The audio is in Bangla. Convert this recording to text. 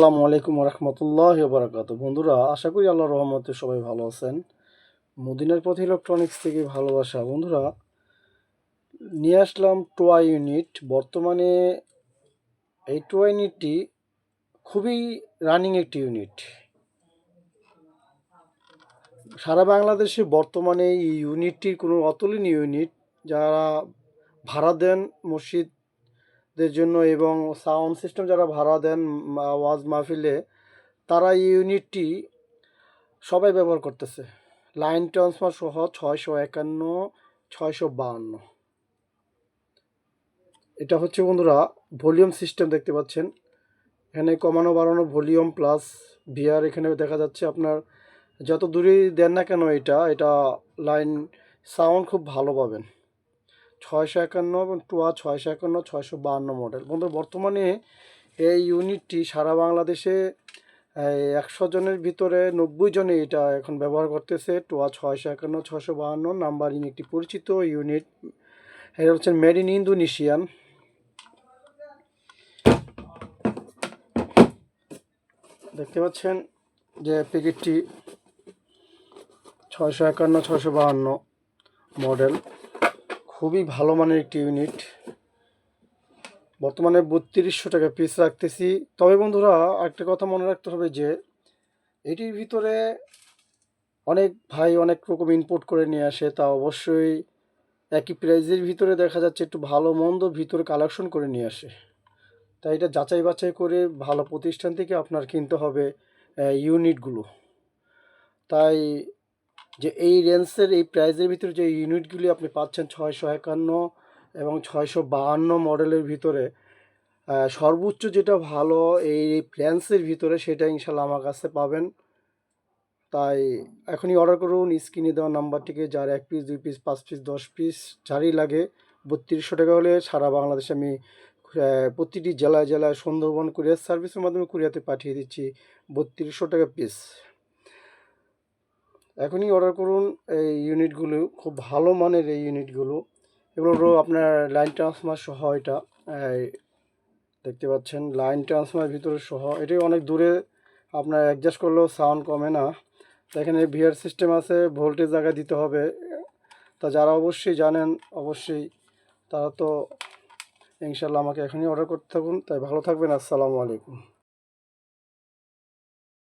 আসসালামু আলাইকুম রহমতুল্লাহ বারাকাত বন্ধুরা, আশা করি আল্লাহ রহমতে সবাই ভালো আছেন। মদিনার পথ ইলেকট্রনিক্স থেকে ভালোবাসা। বন্ধুরা, নিয়ে আসলাম টোয়া ইউনিট বর্তমানে এই টোয়া ইউনিটটি খুবই রানিং একটি ইউনিট সারা বাংলাদেশে বর্তমানে এই ইউনিটটির কোনো অতুলনীয় ইউনিট যারা ভাড়া দেন মসজিদ দের জন্য এবং সাউন্ড সিস্টেম যারা ভাড়া দেন ওয়াজ মাহফিলে, তারা এই ইউনিটটি সবাই ব্যবহার করতেছে। লাইন ট্রান্সফার সহ ছয়শো একান্ন, ছয়শো বাহান্ন। এটা হচ্ছে বন্ধুরা, ভলিউম সিস্টেম দেখতে পাচ্ছেন। এখানে কমানো বাড়ানো ভলিউম প্লাস ভিআর এখানে দেখা যাচ্ছে আপনার, যত দূরেই দেন না কেন এটা এটা লাইন, সাউন্ড খুব ভালো পাবেন। ছয়শো একান্ন এবং টুয়া ছয়শো একান্ন, ছয়শো বাহান্ন মডেল। বন্ধু, বর্তমানে এই ইউনিটটি সারা বাংলাদেশে একশো জনের ভিতরে নব্বই জনে এটা এখন ব্যবহার করতেছে। টুয়া ছয়শো একান্ন, ছয়শো বাহান্ন নাম্বারিং একটি পরিচিত ইউনিট। এটা হচ্ছে মেড ইন ইন্দোনেশিয়ান। দেখতে পাচ্ছেন যে প্যাকেটটি ছয়শো একান্ন, ছয়শো বাহান্ন মডেল। খুবই ভালো মানের একটি ইউনিট বর্তমানে বত্রিশশো টাকা পিস রাখতেছি। তবে বন্ধুরা একটা কথা মনে রাখতে হবে যে, এটির ভিতরে অনেক ভাই অনেক রকম ইনপুট করে নিয়ে আসে, তা অবশ্যই একই প্রাইজের ভিতরে দেখা যাচ্ছে একটু ভালো মন্দ ভিতরে কালেকশন করে নিয়ে আসে। তাই এটা যাচাই বাছাই করে ভালো প্রতিষ্ঠান থেকে আপনার কিনতে হবে ইউনিটগুলো তাই যে এই রেঞ্জের, এই প্রাইজের ভিতরে যে ইউনিটগুলি আপনি পাচ্ছেন ছয়শো একান্ন এবং ছয়শো বাহান্ন মডেলের ভিতরে সর্বোচ্চ যেটা ভালো এই প্ল্যান্সের ভিতরে সেটা ইনশাল্লাহ আমার কাছে পাবেন। তাই এখনই অর্ডার করুন স্ক্রিনে দেওয়া নাম্বারটিকে, যার এক পিস দুই পিস পাঁচ পিস দশ পিস যারই লাগে, বত্রিশশো টাকা হলে সারা বাংলাদেশে আমি প্রতিটি জেলায় জেলায় সুন্দরবন কুরিয়ার সার্ভিসের মাধ্যমে কুরিয়াতে পাঠিয়ে দিচ্ছি বত্রিশশো টাকা পিস এখনই অর্ডার করুন। এই ইউনিটগুলো খুব ভালো মানের এই ইউনিটগুলো এগুলো আপনার লাইন ট্রান্সফার সহ এটা। দেখতে পাচ্ছেন লাইন ট্রান্সফার ভিতরে সহ। এটাই অনেক দূরে আপনার অ্যাডজাস্ট করলেও সাউন্ড কমে না। এখানে ভিআর সিস্টেম আছে ভোল্টেজ জায়গায় দিতে হবে। তা যারা অবশ্যই জানেন, অবশ্যই তারা তো ইনশাল্লাহ আমাকে এখনই অর্ডার করতে থাকুন। তাই ভালো থাকবেন, আসসালামু আলাইকুম।